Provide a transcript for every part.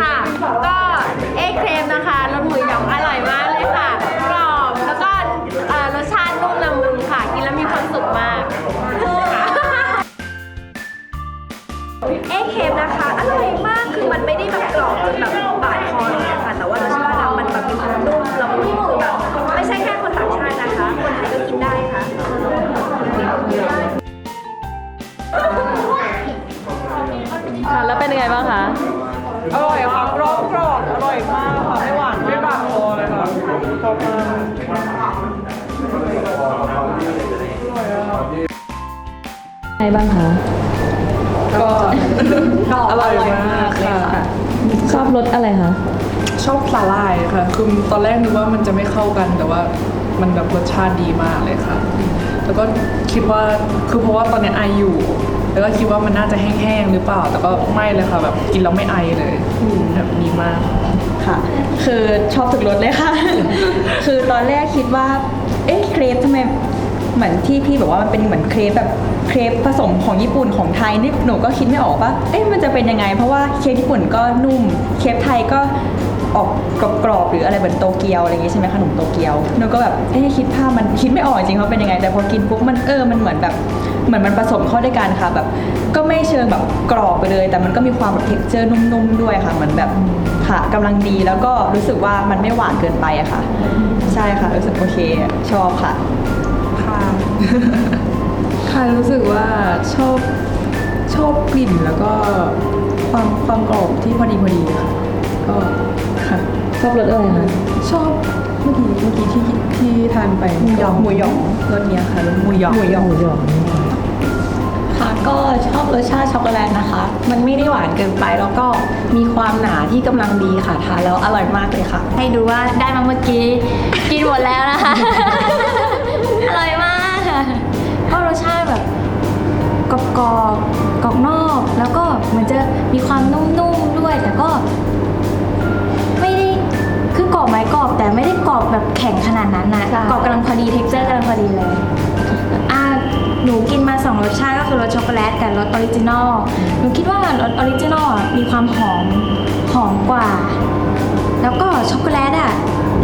ค่ะ ก็เอ็กเครมนะคะรสหมูหยองอร่อยมาก อร่อยค่ะกรอบกรอบอร่อยมากค่ะไม่หวานไม่บาดคอเลยค่ะชอบมากไงบ้างคะก็อร่อยมากค่ะชอบรสอะไรคะชอบสาหร่ายค่ะ คือตอนแรกนึกว่ามันจะไม่เข้ากันแต่ว่ามันแบบรสชาติดีมากเลยค่ะ แล้วก็คิดว่าคือเพราะว่าตอนนี้ไออยู่ แล้วก็คิดว่ามันน่าจะแห้งๆหรือเปล่า แต่ก็ไม่เลยค่ะแบบกินแล้วไม่ไอเลยแบบดีมาก ค่ะคือชอบทุกรสเลยค่ะ คือตอนแรกคิดว่า เอ๊ะเครปทำไมเหมือนที่พี่บอกว่ามันเป็นเหมือนเครปแบบเครปผสมของญี่ปุ่นของไทยนี่หนูก็คิดไม่ออกว่าเอ๊ะมันจะเป็นยังไง เพราะว่าเครปญี่ปุ่นก็นุ่มเครปไทยก็ ออกกรอบๆหรืออะไรเหมือนโตเกียวอะไรอย่างงี้ใช่ไหมขนมโตเกียวหนูก็แบบเอ๊ะคิดภาพมันคิดไม่ออกจริงๆว่าเป็นยังไง แต่พอกินปุ๊บมันเออมันเหมือนแบบเหมือนมันผสมเข้าด้วยกันค่ะแบบ ก็ไม่เชิงแบบกรอบไปเลย แต่มันก็มีความแบบเท็กเจอร์นุ่มๆด้วยค่ะเหมือนแบบค่ะกำลังดีแล้วก็รู้สึกว่ามันไม่หวานเกินไปอะค่ะ ใช่ค่ะรู้สึกโอเคชอบค่ะ ค่ะ ค่ะรู้สึกว่าชอบชอบกลิ่นแล้วก็ความความกรอบที่พอดีพอดีค่ะ ก็ค่ะ ชอบรสอะไรคะ ชอบเมื่อกี้เมื่อกี้ที่ที่ทานไปหมูหยอง หมูหยองรสเนี้ยค่ะรสหมูหยองหมูหยองหมูหยองค่ะก็ชอบรสชาติช็อกโกแลตนะคะ มันไม่ได้หวานเกินไปแล้วก็มีความหนาที่กำลังดีค่ะทานแล้วอร่อยมากเลยค่ะ ให้ดูว่าได้มาเมื่อกี้ กินหมดแล้วนะคะ อร่อยมากค่ะก็รสชาติแบบกรอบกรอบๆกรอบนอก แล้วก็เหมือนจะมีความนุ่มๆด้วย แต่ก็ไม่ได้คือ กรอบไหมกรอบแต่ไม่ได้กรอบแบบแข็งขนาดนั้นนะกรอบกำลังพอดีเท็กเจอร์กำลังพอดีเลยอ่าหนูกินมาสองรสชาติก็คือรสช็อกโกแลตกับรสออริจินอลหนูคิดว่ารสออริจินอลอะมีความหอมหอมกว่า แล้วก็ช็อกโกแลตอะ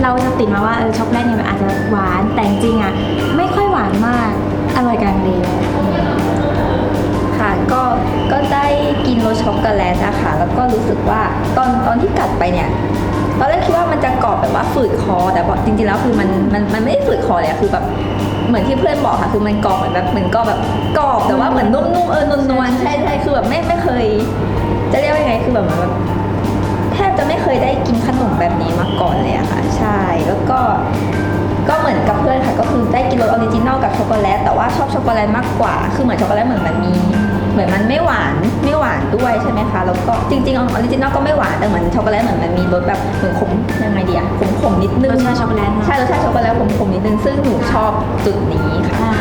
เราจะติดมาว่าเออช็อกโกแลตเนี่ยมันอาจจะหวานแต่จริงๆอะไม่ค่อยหวานมากอร่อยกลางดีค่ะก็ก็ได้กินรสช็อกโกแลตนะคะแล้วก็รู้สึกว่าตอนตอนที่กัดไปเนี่ย ตอนแรกคิดว่ามันจะกรอบแบบว่าฝืดคอ แต่พอจริงๆแล้วคือมันมันมันไม่ได้ฝืดคอเลยอะคือแบบเหมือนที่เพื่อนบอกค่ะคือมันกรอบเหมือนแบบเหมือนกรอบแบบกรอบแต่ว่าเหมือนนุ่มๆเออนวลๆใช่ใช่คือแบบไม่ไม่เคย จะเรียกว่ายังไงคือแบบเหมือนแบบแทบจะไม่เคยได้กินขนมแบบนี้มาก่อนเลยอะค่ะ ใช่แล้วก็ก็เหมือนกับเพื่อนค่ะก็คือได้กินรสออริจินอลกับช็อกโกแลตแต่ว่าชอบช็อกโกแลตมากกว่า คือเหมือนช็อกโกแลตเหมือนมันมีเห มือนมันไม่หวานไม่หวานด้วยใช่ไหมคะแล้วก็จริงๆออริจินอลก็ไม่หวานแต่เหมือนช็อกโกแลตเหมือนมันมีรสแบบเหมือนขมยังไงดีอะขมขมๆนิดนึงรสชาติช็อกโกแลตใช่รสชาติช็อกโกแลตขมขมๆนิดนึงซึ่งหนูชอบจุดนี้ค่ะใช่